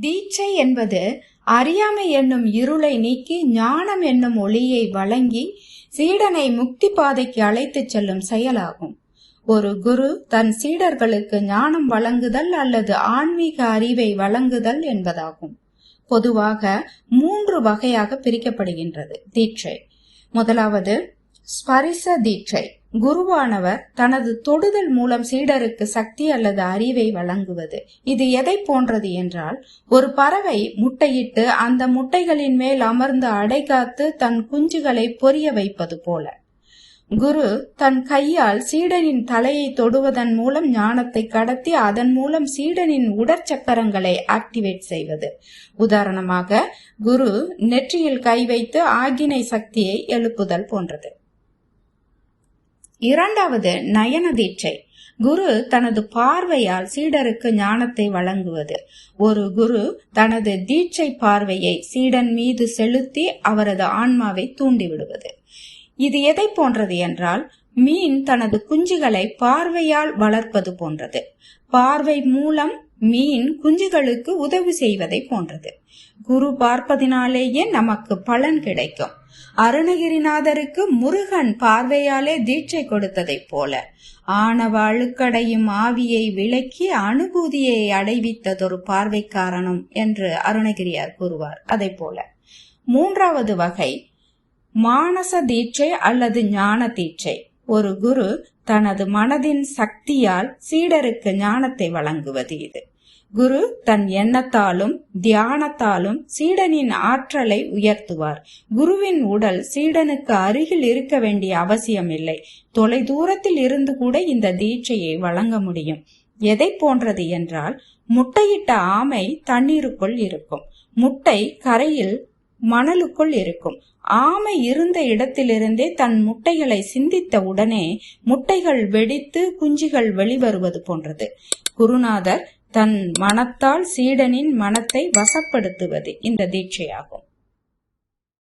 தீட்சை என்பது அறியாமை என்னும் இருளை நீக்கி ஞானம் என்னும் ஒளியை வழங்கி சீடனை முக்தி பாதைக்கு அழைத்துச் செல்லும் செயலாகும். ஒரு குரு தன் சீடர்களுக்கு ஞானம் வழங்குதல் அல்லது ஆன்மீக அறிவை வழங்குதல் என்பதாகும். பொதுவாக மூன்று வகையாக பிரிக்கப்படுகின்றது. தீட்சை. முதலாவது ஸ்பரிச தீட்சை. குருவானவர் தனது தொடுதல் மூலம் சீடருக்கு சக்தி அல்லது அறிவை வழங்குவது. இது எதை போன்றது என்றால் ஒரு பறவை முட்டையிட்டு அந்த முட்டைகளின் மேல் அமர்ந்து அடைகாத்து தன் குஞ்சுகளை பொரிய வைப்பது போல. குரு தன் கையால் சீடனின் தலையை தொடுவதன் மூலம் ஞானத்தை கடத்தி அதன் மூலம் சீடனின் உடற்சக்கரங்களை ஆக்டிவேட் செய்வது. உதாரணமாக குரு நெற்றியில் கை வைத்து ஆகினை சக்தியை எழுப்புதல் போன்றது. இரண்டாவது நயன தீட்சை. குரு தனது பார்வையால் சீடருக்கு ஞானத்தை வழங்குவது. ஒரு குரு தனது தீட்சை பார்வையை சீடன் மீது செலுத்தி அவரது ஆன்மாவை தூண்டிவிடுவது. இது எதை போன்றது என்றால் மீன் தனது குஞ்சுகளை பார்வையால் வளர்ப்பது போன்றது. பார்வை மூலம் மீன் குஞ்சுகளுக்கு உதவி செய்வதை போன்றது. குரு பார்ப்பதினாலேயே நமக்கு பலன் கிடைக்கும். அருணகிரிநாதருக்கு முருகன் பார்வையாலே தீட்சை கொடுத்ததைப் போல ஆணவ அழுக்கடையும் ஆவியை விளக்கி அனுபூதியை அடைவித்ததொரு பார்வை காரணம் என்று அருணகிரியார் கூறுவார். அதை போல மூன்றாவது வகை மானச தீட்சை அல்லது ஞான தீட்சை. ஒரு குரு தனது மனதின் சக்தியால் சீடருக்கு ஞானத்தை வழங்குவது இது. குரு தன் எண்ணத்தாலும் தியானத்தாலும் சீடனின் ஆற்றலை உயர்த்துவார். குருவின் உடல் சீடனுக்கு அருகில் இருக்க வேண்டிய அவசியம் இல்லை தொலை தூரத்தில் இருந்து கூட இந்த தீட்சையை வழங்க முடியும். எதை போன்றது என்றால் முட்டையிட்ட ஆமை தண்ணீருக்குள் இருக்கும். முட்டை கரையில் மணலுக்குள் இருக்கும். ஆமை இருந்த இடத்திலிருந்தே தன் முட்டைகளை சிந்தித்த உடனே முட்டைகள் வெடித்து குஞ்சுகள் வெளிவருவது போன்றது. குருநாதர் தன் மனத்தால் சீடனின் மனத்தை வசப்படுத்துவது இந்த தீட்சையாகும்.